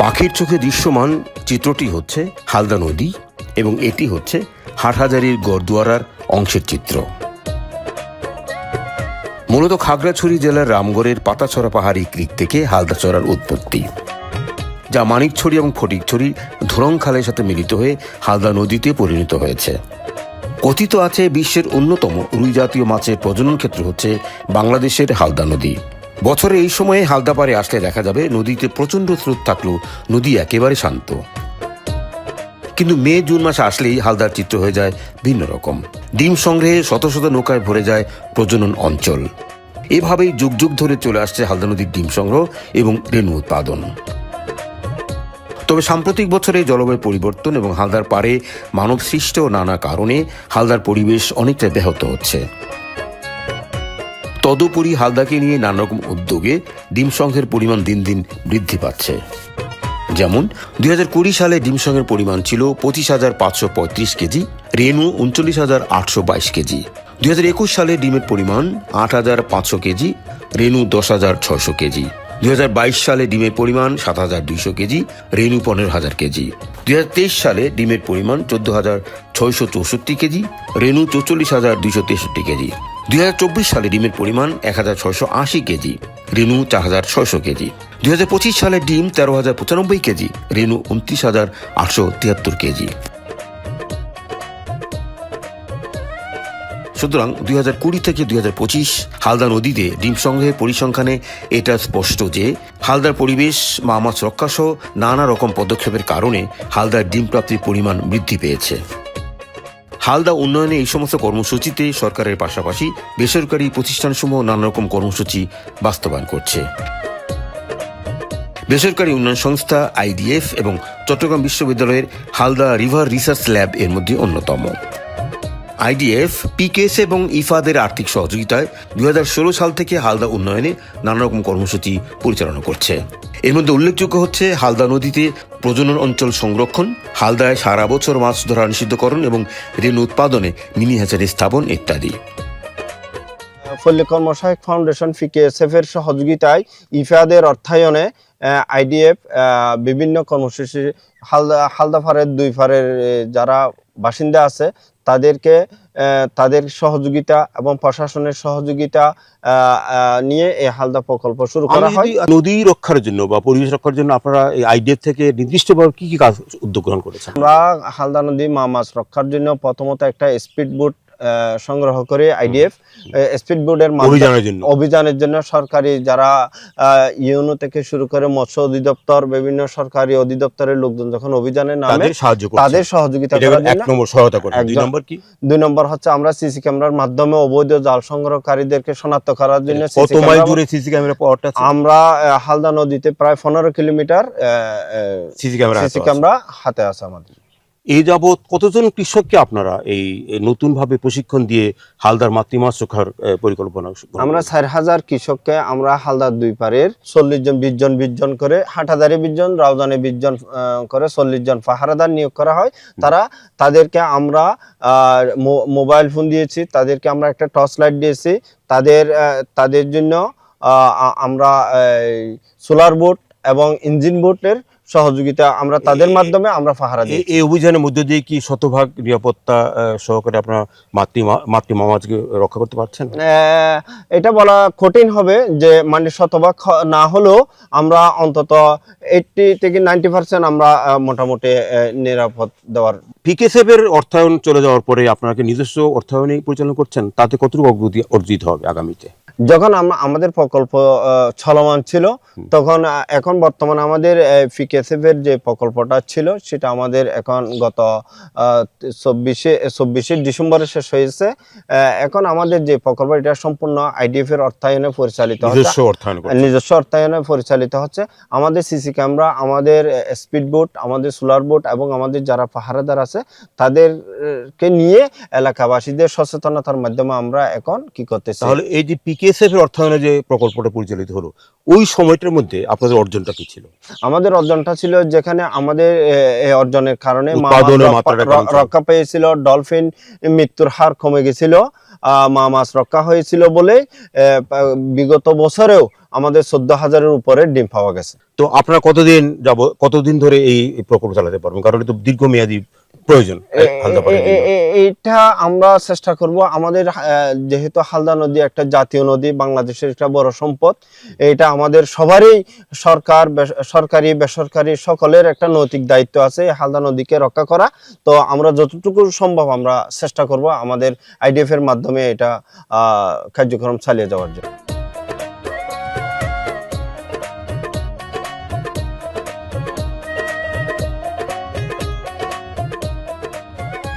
পাখির চোখে দৃশ্যমান চিত্রটি হচ্ছে হালদা নদী এবং এটি হচ্ছে হাটহাজারির গড়দুয়ারার অংশের চিত্র। মূলত খাগড়াছড়ি জেলার রামগড়ের পাতাছড়া পাহাড়ি ক্রিক থেকে হালদাচড়ার উৎপত্তি, যা মানিকছড়ি এবং ফটিকছড়ি ধরং খালের সাথে মিলিত হয়ে হালদা নদীতে পরিণত হয়েছে। কথিত আছে বিশ্বের অন্যতম রুই জাতীয় মাছের প্রজনন ক্ষেত্র হচ্ছে বাংলাদেশের হালদা নদী। বছরে এই সময়ে হালদা পাড়ে আসলে দেখা যাবে, নদীতে প্রচণ্ড স্রোত থাকলেও নদী একেবারে শান্ত। কিন্তু মে, জুন মাসে আসলেই হালদার চিত্র হয়ে যায় ভিন্ন রকম। ডিম সংগ্রহে শত শত নৌকায় ভরে যায় প্রজনন অঞ্চল। এভাবেই যুগ যুগ ধরে চলে আসছে হালদা নদীর ডিম সংগ্রহ এবং রেণু উৎপাদন। তবে সাম্প্রতিক বছরে জলবায়ু পরিবর্তন এবং হালদার পারে মানব সৃষ্ট নানা কারণে হালদার পরিবেশ অনেকটা ব্যাহত হচ্ছে। তদুপরি হালদাকে নিয়ে নানারকম উদ্যোগে ডিম সংঘের পরিমাণ দিন দিন বৃদ্ধি পাচ্ছে। যেমন, দুই হাজার কুড়ি সালে ডিম সংঘের পরিমাণ ছিল পঁচিশ হাজার পাঁচশো পঁয়ত্রিশ কেজি রেনু উনচল্লিশ হাজার আটশো বাইশ কেজি। দুই হাজার একুশ সালে ডিমের পরিমাণ আট হাজার পাঁচশো কেজি রেনু দশ হাজার ছশো কেজি। দুই হাজার বাইশ সালে ডিমের পরিমাণ সাত হাজার দুইশো কেজি, রেণু পনেরো হাজার কেজি। দুই হাজার তেইশ সালে ডিমের পরিমাণ চোদ্দ হাজার ছয়শো চৌষট্টি কেজি, রেণু চৌচল্লিশ হাজার দুইশো তেষট্টি কেজি। দুই হাজার চব্বিশ সালে ডিমের পরিমাণ এক হাজার ছয়শো আশি কেজি, রেণু চার হাজার ছয়শো কেজি। দুই হাজার পঁচিশ সালে ডিম তেরো হাজার পঁচানব্বই কেজি, রেণু উনত্রিশ হাজার আটশো তিয়াত্তর কেজি। সুতরাং দুই হাজার কুড়ি থেকে দুই হাজার পঁচিশ হালদা নদীতে ডিম সংগ্রহের পরিসংখ্যানে এটা স্পষ্ট যে হালদার পরিবেশ মা মাছ রক্ষা সহ নানা রকম পদক্ষেপের কারণে হালদার ডিম প্রাপ্তির পরিমাণ বৃদ্ধি পেয়েছে। হালদা উন্নয়নে এই সমস্ত কর্মসূচিতে সরকারের পাশাপাশি বেসরকারি প্রতিষ্ঠানসমূহ নানা রকম কর্মসূচি বাস্তবায়ন করছে। বেসরকারি উন্নয়ন সংস্থা আইডিএফ এবং চট্টগ্রাম বিশ্ববিদ্যালয়ের হালদা রিভার রিসার্চ ল্যাব এর মধ্যে অন্যতম। আইডিএফ, পিকেএস এবং ইফাদের আর্থিক সহযোগিতায় দু হাজার ষোলো সাল থেকে হালদা উন্নয়নে নানা রকম কর্মসূচি পরিচালনা করছে। এর মধ্যে উল্লেখযোগ্য হচ্ছে হালদা নদীতে প্রজনন অঞ্চল সংরক্ষণ, হালদায় সারা বছর মাছ ধরা নিষিদ্ধকরণ এবং রেণু উৎপাদনে মিনি হ্যাচারি স্থাপন ইত্যাদি। পল্লী কর্মসহায়ক ফাউন্ডেশন ফিকেএসএফ এর সহযোগিতায় ইফাদের অর্থায়নে আইডিএফ বিভিন্ন কর্মসূচি, হালদা হালদা ফারের দুই ফারের যারা বাসিন্দা আছে তাদেরকে তাদের সহযোগিতা এবং প্রশাসনের সহযোগিতা নিয়ে এই হালদা প্রকল্প শুরু করা হয়। নদী রক্ষার জন্য বা পরিবেশ রক্ষার জন্য আপনারা এই আইডিএফ থেকে নির্দিষ্টভাবে কি কি কাজ উদ্যোগ গ্রহণ করেছেন? আমরা হালদা নদী মা মাছ রক্ষার জন্য প্রথমত একটা স্পিড বোট সংগ্রহ করে আইডিএফ স্পিড বোর্ডের অভিযানের জন্য। সরকারি যারা ইউনো থেকে শুরু করে মৎস্য অধিদপ্তর বিভিন্ন সরকারি অধিদপ্তরের লোকজন যখন অভিযানে নামে তাদের সহযোগিতা দুই নম্বর হচ্ছে আমরা সিসি ক্যামেরার মাধ্যমে অবৈধ জাল সংগ্রহকারীদেরকে শনাক্ত করার জন্য সিসি ক্যামেরা আমরা হালদা নদীতে প্রায় পনেরো কিলোমিটার সিসি ক্যামেরা হাতে আছে আমাদের। এই যাবৎ কতজন কৃষককে আপনারা এই নতুনভাবে প্রশিক্ষণ দিয়ে হালদার মাতৃমাছ রক্ষার পরিকল্পনা আমরা চার হাজার কৃষককে আমরা হালদার দুই পারের চল্লিশ জন, বিশ জন বিশ জন করে হাটাদারে বিশ জন, রাউজানে বিশ জন করে চল্লিশ জন পাহারাদার নিয়োগ করা হয়। তারা তাদেরকে আমরা মোবাইল ফোন দিয়েছি, তাদেরকে আমরা একটা টর্চ লাইট দিয়েছি, তাদের তাদের জন্য আমরা সোলার বোট এবং ইঞ্জিন বোটের সহযোগিতা আমরা তাদের মাধ্যমে আমরা পাহারা দিই এই- অভিযানের মধ্যে দিয়ে কি শতভাগ নিরাপত্তা সহকারে আপনার মাতৃ মাতৃ মামাজকে রক্ষা করতে পারছেন? এটা বলা কঠিন হবে যে মানে শতভাগ না হলেও আমরা অন্তত এইটটি থেকে নাইনটি পার্সেন্ট আমরা মোটামুটি নিরাপদ দেওয়ার পিকেসএফ এর অর্থায়ন চলে যাওয়ার পরে আপনারা কি নিজস্ব অর্থায়নে পরিচালনা করছেন? তাতে কতটুকু অগ্রগতি অর্জিত হবে আগামীতে? যখন আমরা আমাদের প্রকল্প চলমান ছিল তখন এখন বর্তমানে আমাদের ফিকেসেফ এর যে প্রকল্পটা ছিল সেটা আমাদের এখন গত চব্বিশে চব্বিশে ডিসেম্বরে শেষ হয়েছে। এখন আমাদের যে প্রকল্প এটা সম্পূর্ণ আইডিএফ এর অর্থায়নে পরিচালিত হচ্ছে। নিজস্ব নিজস্ব অর্থায়নে পরিচালিত হচ্ছে। আমাদের সিসি ক্যামেরা আমাদের স্পিড বোট আমাদের সোলার বোট এবং আমাদের যারা পাহারাদার আছে তাদেরকে নিয়ে এলাকাবাসীদের সচেতনতার মাধ্যমে আমরা এখন কি করতেছি। তাহলে এই যে পিকে আইএসএফ এর অর্থায়নে যে প্রকল্পটা পরিচালিত হলো ওই সময়টার মধ্যে আপনাদের অর্জনটা কি ছিল? আমাদের অর্জনটা ছিল যেখানে আমাদের অর্জনের কারণে রক্ষা- পেয়েছিল ডলফিন মৃত্যুর হার কমে গেছিল আহ, মা মাছ রক্ষা হয়েছিল বলে বিগত বছরেও আমাদের চোদ্দ হাজারের উপরে ডিম পাওয়া গেছে। তো আপনারা কতদিন যাব কতদিন ধরে এই এই প্রকল্প চালাতে পারবেন? কারণ এটা তো দীর্ঘমেয়াদী প্রয়োজন। এটা আমরা চেষ্টা করব। আমাদের যেহেতু হালদা নদী একটা জাতীয় নদী বাংলাদেশের একটা বড় সম্পদ এটা আমাদের সবারই সরকার সরকারি বেসরকারি সকলের একটা নৈতিক দায়িত্ব আছে হালদা নদীকে রক্ষা করা। তো আমরা যতটুকু সম্ভব আমরা চেষ্টা করব আমাদের আইডিএফ এর মাধ্যমে এটা আহ, কার্যক্রম চালিয়ে যাওয়ার জন্য।